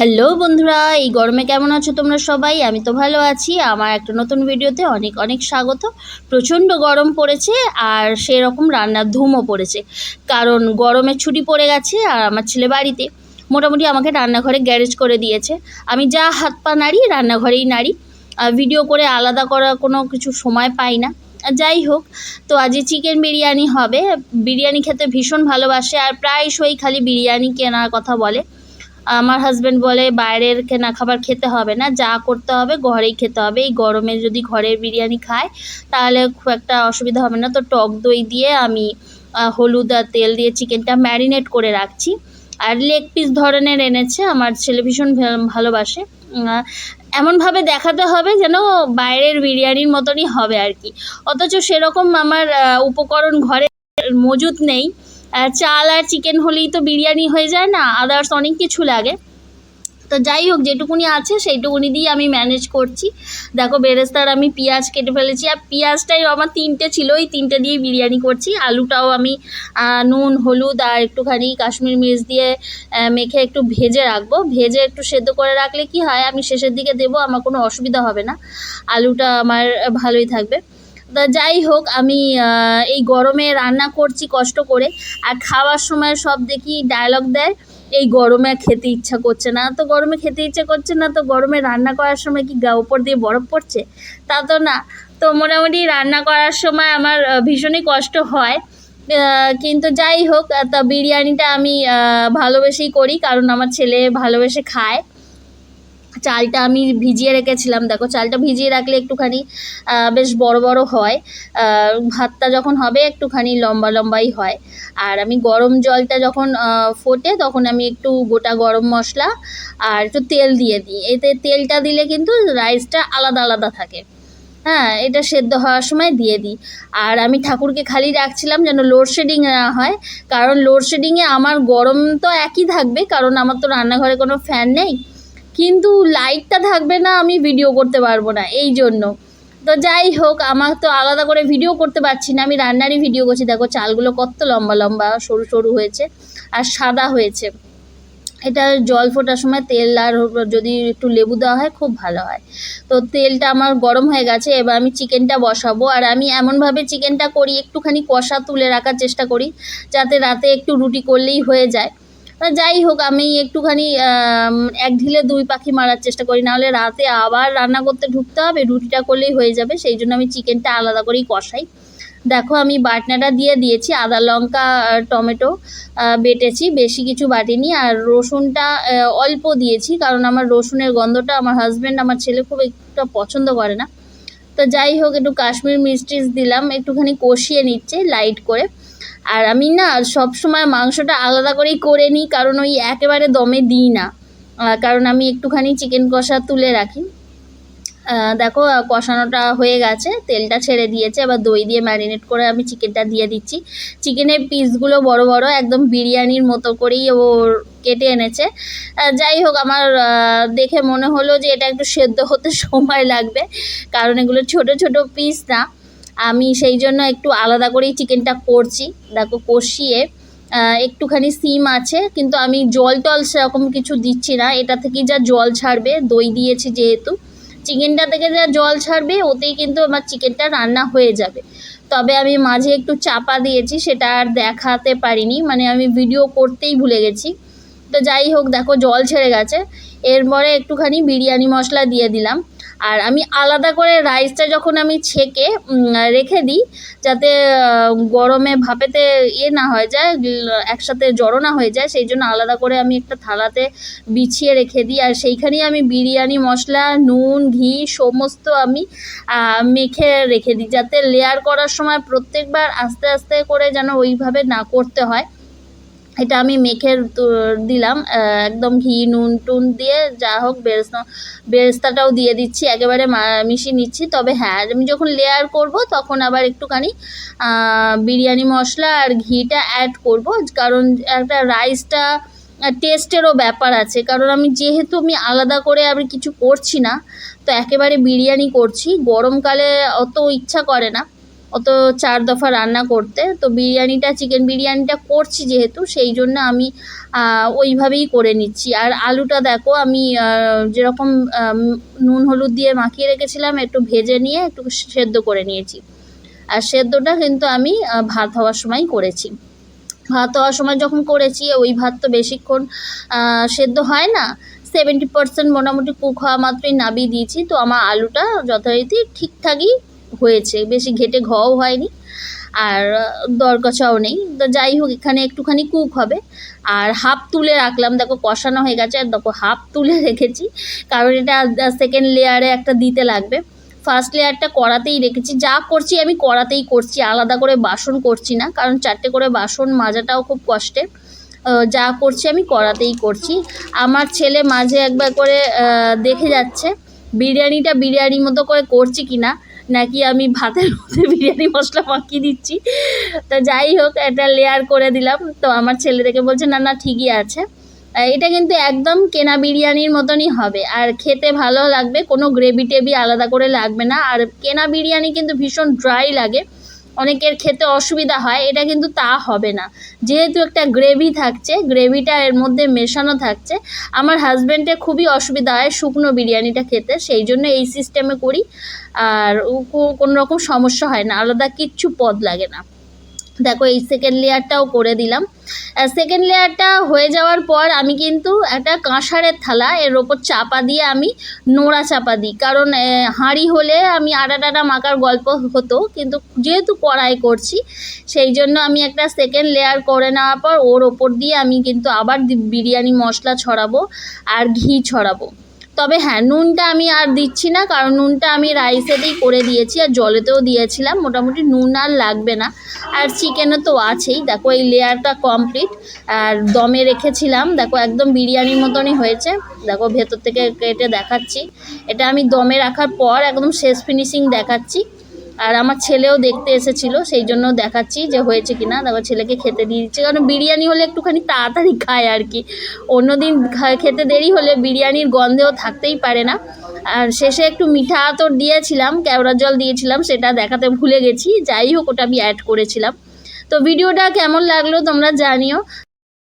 Hello বন্ধুরা, এই গরমে কেমন আছো তোমরা সবাই? আমি তো ভালো আছি। আমার একটা নতুন ভিডিওতে অনেক অনেক স্বাগত। প্রচণ্ড গরম পড়েছে আর সেরকম রান্নার ধুমও পড়েছে। কারণ গরমের ছুটি পড়ে গেছে আর আমার ছেলে বাড়িতে। মোটামুটি আমাকে রান্নাঘরে গ্যারেজ করে দিয়েছে। আমি যা হাত পা নাড়ি, রান্নাঘরেই নাড়ি। ভিডিও করে আলাদা করার কোনো কিছু সময় পাই না। যাই হোক, তো আজকে চিকেন বিরিয়ানি হবে। বিরিয়ানি খেতে ভীষণ ভালোবাসে আর প্রায়শই খালি বিরিয়ানি কেনার কথা বলে। আমার হাজব্যান্ড বলে, বাইরের কেনা খাবার খেতে হবে না, যা করতে হবে ঘরেই খেতে হবে। এই গরমে যদি ঘরের বিরিয়ানি খায়, তাহলে খুব একটা অসুবিধা হবে না। তো টক দই দিয়ে আমি হলুদ আর তেল দিয়ে চিকেনটা ম্যারিনেট করে রাখছি। আর লেগ পিস ধরনের এনেছে, আমার ছেলে ভীষণ ভালোবাসে। এমনভাবে দেখাতে হবে যেন বাইরের বিরিয়ানির মতনই হবে আর কি। অথচ সেরকম আমার উপকরণ ঘরে মজুত নেই। চাল আর চিকেন হলেই তো বিরিয়ানি হয়ে যায় না আদার্স অনেক কিছু লাগে। তো যাই হোক, যেটুকুনি আছে সেইটুকুনি দিয়ে আমি ম্যানেজ করছি। দেখো, বেরেস্তার আমি পেঁয়াজ কেটে ফেলেছি, আর পেঁয়াজটাই আমার তিনটে ছিল ওই তিনটে দিয়ে বিরিয়ানি করছি। আলুটাও আমি নুন, হলুদ আর একটুখানি কাশ্মীর মির্চ দিয়ে মেখে একটু ভেজে রাখব। ভেজে একটু সেদ্ধ করে রাখলে কি হয়, আমি শেষের দিকে দেবো, আমার কোনো অসুবিধা হবে না। আলুটা আমার ভালোই থাকবে। যাই হোক, আমি এই গরমে রান্না করছি কষ্ট করে। আর খাওয়ার সময় সব দেখি ডায়লগ দেয়, এই গরমে খেতে ইচ্ছা করছে না। তো গরমে খেতে ইচ্ছা করছে না, তো গরমে রান্না করার সময় কি গা উপর দিয়ে বরফ পড়ছে? তা তো না। তো মোটামুটি রান্না করার সময় আমার ভীষণই কষ্ট হয়। কিন্তু যাই হোক, তা বিরিয়ানিটা আমি ভালোবেসেই করি, কারণ আমার ছেলে ভালোবেসে খায়। চালটা আমি ভিজিয়ে রেখেছিলাম। দেখো, চালটা ভিজিয়ে রাখলে একটুখানি বেশ বড় বড় হয়। ভাতটা যখন হবে একটুখানি লম্বা লম্বাই হয়। আর আমি গরম জলটা যখন ফোটে তখন আমি একটু গোটা গরম মশলা আর একটু তেল দিয়ে দিই। এতে তেলটা দিলে কিন্তু রাইসটা আলাদা আলাদা থাকে। হ্যাঁ এটা সেদ্ধ হওয়ার সময় দিয়ে দিই। আর আমি ঠাকুরকে খালি রাখছিলাম যেন লোডশেডিং না হয়, কারণ লোডশেডিংয়ে আমার গরম তো একই থাকবে, কারণ আমার তো রান্নাঘরে কোনো ফ্যান নেই। কিন্তু লাইটটা থাকবে না, আমি ভিডিও করতে পারব না, এই জন্য। তো যাই হোক, আমার তো আলাদা করে ভিডিও করতে পারছি না, আমি রান্নারই ভিডিও করছি। দেখো, চালগুলো কত লম্বা লম্বা, সরু সরু হয়েছে আর সাদা হয়েছে। এটা জল ফোটার সময় তেল আর যদি একটু লেবু দেওয়া হয়, খুব ভালো হয়। তো তেলটা আমার গরম হয়ে গেছে, এবার আমি চিকেনটা বসাবো। আর আমি এমনভাবে চিকেনটা করি, একটুখানি কষা তুলে রাখার চেষ্টা করি, যাতে রাতে একটু রুটি করলেই হয়ে যায়। তা যাই হোক, আমি একটুখানি এক ঢিলে দুই পাখি মারার চেষ্টা করি। নাহলে রাতে আবার রান্না করতে ঢুকতে হবে, রুটিটা করলেই হয়ে যাবে, সেই জন্য আমি চিকেনটা আলাদা করেই কষাই। দেখো, আমি বাটনাটা দিয়ে দিয়েছি, আদা লঙ্কা টমেটো বেটেছি, বেশি কিছু বাটিনি। আর রসুনটা অল্প দিয়েছি, কারণ আমার রসুনের গন্ধটা আমার হাজব্যান্ড আমার ছেলে খুব একটা পছন্দ করে না। তো যাই হোক, একটু কাশ্মীর মিষ্টিস দিলাম, একটুখানি কষিয়ে নিচ্ছে লাইট করে। আর আমি না সব সময় মাংসটা আলাদা করেই করে নিই, কারণ ওই একেবারে দমে দিই না। কারণ আমি একটুখানি চিকেন কষা তুলে রাখি। দেখো কষানোটা হয়ে গেছে, তেলটা ছেড়ে দিয়েছে আবার দই দিয়ে ম্যারিনেট করে আমি চিকেনটা দিয়ে দিচ্ছি। চিকেনের পিসগুলো বড় বড়, একদম বিরিয়ানির মতো করেই ও কেটে এনেছে। যাই হোক, আমার দেখে মনে হলো যে এটা একটু সেদ্ধ হতে সময় লাগবে, কারণ এগুলো ছোট ছোট পিস না। আমি সেই জন্য একটু আলাদা করেই চিকেনটা করছি। দেখো কষিয়ে একটুখানি সিম আছে, কিন্তু আমি জল টল সেরকম কিছু দিচ্ছি না। এটা থেকেই যা জল ছাড়বে, দই দিয়েছি যেহেতু। চিকেনটা থেকে যা জল ছাড়বে, ওতেই কিন্তু আমার চিকেনটা রান্না হয়ে যাবে। তবে আমি মাঝে একটু চাপা দিয়েছি, সেটা আর দেখাতে পারিনি। মানে আমি ভিডিও করতেই ভুলে গেছি। তো যাই হোক, দেখো জল ছেড়ে গেছে। এরপরে একটুখানি বিরিয়ানি মশলা দিয়ে দিলাম। আর আমি আলাদা করে রাইসটা যখন আমি ছেঁকে রেখে দিই, যাতে গরমে ভাপেতে ইয়ে না হয়ে যায়, একসাথে জড়ো না হয়ে যায়, সেই জন্য আলাদা করে আমি একটা থালাতে বিছিয়ে রেখে দিই। আর সেইখানেই আমি বিরিয়ানি, মশলা, নুন, ঘি সমস্ত আমি মেখে রেখে দিই, যাতে লেয়ার করার সময় প্রত্যেকবার আস্তে আস্তে করে যেন ওইভাবে না করতে হয়। এটা আমি মেখে দিলাম একদম ঘি, নুন টুন দিয়ে যা হোক বেরেস্তা, বেরেস্তাটাও দিয়ে দিচ্ছি, একেবারে মিশিয়ে নিচ্ছি। তবে হ্যাঁ আমি যখন লেয়ার করব তখন আবার একটুখানি বিরিয়ানি মশলা আর ঘিটা অ্যাড করব। কারণ একটা রাইসটা টেস্টেরও ব্যাপার আছে। কারণ আমি যেহেতু আমি আলাদা করে আমি কিছু করছি না, তো একেবারে বিরিয়ানি করছি। গরমকালে অত ইচ্ছা করে না। অত চার দফা রান্না করতে, তো বিরিয়ানিটা চিকেন বিরিয়ানিটা করছি যেহেতু, সেই জন্য আমি ওইভাবেই করে নিচ্ছি। আর আলুটা দেখো, আমি যেরকম নুন হলুদ দিয়ে মাখিয়ে রেখেছিলাম, একটু ভেজে নিয়ে একটু সেদ্ধ করে নিয়েছি। আর সেদ্ধটা কিন্তু আমি ভাত হওয়ার সময় করেছি। ভাত হওয়ার সময় যখন করেছি, ওই ভাত তো বেশিক্ষণ সেদ্ধ হয় না। সেভেন্টি পার্সেন্ট মোটামুটি কুক হওয়া মাত্রই নাবিয়ে দিয়েছি, তো আমার আলুটা যথারীতি ঠিকঠাকই হয়েছে, বেশি ঘেটে ঘও হয়নি আর দরকচাও নেই। তো যাই হোক, এখানে একটুখানি কুক হবে। আর হাফ তুলে রাখলাম। দেখো, কষানো হয়ে গেছে। আর দেখো হাফ তুলে রেখেছি। কারণ এটা সেকেন্ড লেয়ারে একটা দিতে লাগবে। ফার্স্ট লেয়ারটা কড়াতেই রেখেছি। যা করছি আমি কড়াতেই করছি। আলাদা করে বাসন করছি না। কারণ চারটে করে বাসন মাজাটাও খুব কষ্টের। যা করছি আমি কড়াতেই করছি। আমার ছেলে মাঝে একবার করে দেখে যাচ্ছে। বিরিয়ানিটা বিরিয়ানির মতো করে করছি কি না নাকি আমি ভাতের মধ্যে বিরিয়ানি মশলা পাকিয়ে দিচ্ছি। তো যাই হোক একটা লেয়ার করে দিলাম। তো আমার ছেলে দেখে বলছে, না না, ঠিকই আছে। এটা কিন্তু একদম কেনা বিরিয়ানির মতনই হবে। আর খেতে ভালো লাগবে, কোনো গ্রেভি টেভি আলাদা করে লাগবে না। আর কেনা বিরিয়ানি কিন্তু ভীষণ ড্রাই লাগে। অনেকের খেতে অসুবিধা হয়, এটা কিন্তু তা হবে না। যেহেতু একটা গ্রেভি থাকছে, গ্রেভিটা এর মধ্যে মেশানো থাকছে, আমার হাজব্যান্ডের খুবই অসুবিধা হয় শুকনো বিরিয়ানিটা খেতে, সেই জন্য এই সিস্টেমে করি। আর কোনো রকম সমস্যা হয় না, আলাদা কিচ্ছু পদ লাগে না। দেখো, এই সেকেন্ড লেয়ারটাও করে দিলাম। সেকেন্ড লেয়ারটা হয়ে যাওয়ার পর আমি কিন্তু একটা কাঁসারের থালা, এর ওপর চাপা দিয়ে আমি নোড়া চাপা দিই। কারণ হাঁড়ি হলে আমি আটা টাটা মাখার গল্প হতো, কিন্তু যেহেতু কড়াই করছি, সেই জন্য আমি একটা সেকেন্ড লেয়ার করে নেওয়ার পর ওর ওপর দিয়ে আমি কিন্তু আবার বিরিয়ানি মশলা ছড়াবো আর ঘি ছড়াবো। তবে হ্যাঁ নুনটা আমি আর দিচ্ছি না, কারণ নুনটা আমি রাইসেতেই করে দিয়েছি আর জলেতেও দিয়েছিলাম। মোটামুটি নুন আর লাগবে না। আর চিকেনও তো আছেই। দেখো, এই লেয়ারটা কমপ্লিট। আর দমে রেখেছিলাম। দেখো, একদম বিরিয়ানির মতনই হয়েছে। দেখো, ভেতর থেকে কেটে দেখাচ্ছি। এটা আমি দমে রাখার পর একদম শেষ ফিনিশিং দেখাচ্ছি। আর আমার ছেলেও দেখতে এসেছিল, সেই জন্য দেখাচ্ছি যে হয়েছে কিনা। দেখো ছেলেকে খেতে দিয়ে দিচ্ছি, কারণ বিরিয়ানি হলে একটুখানি তাড়াতাড়ি খায় আর কি। অন্যদিন খেতে দেরি হলে বিরিয়ানির গন্ধেও থাকতেই পারে না। আর শেষে একটু মিঠা আতর দিয়েছিলাম, কেওড়া জল দিয়েছিলাম, সেটা দেখাতে ভুলে গেছি। যাই হোক, ওটা আমি অ্যাড করেছিলাম। তো ভিডিওটা কেমন লাগল তোমরা জানিও।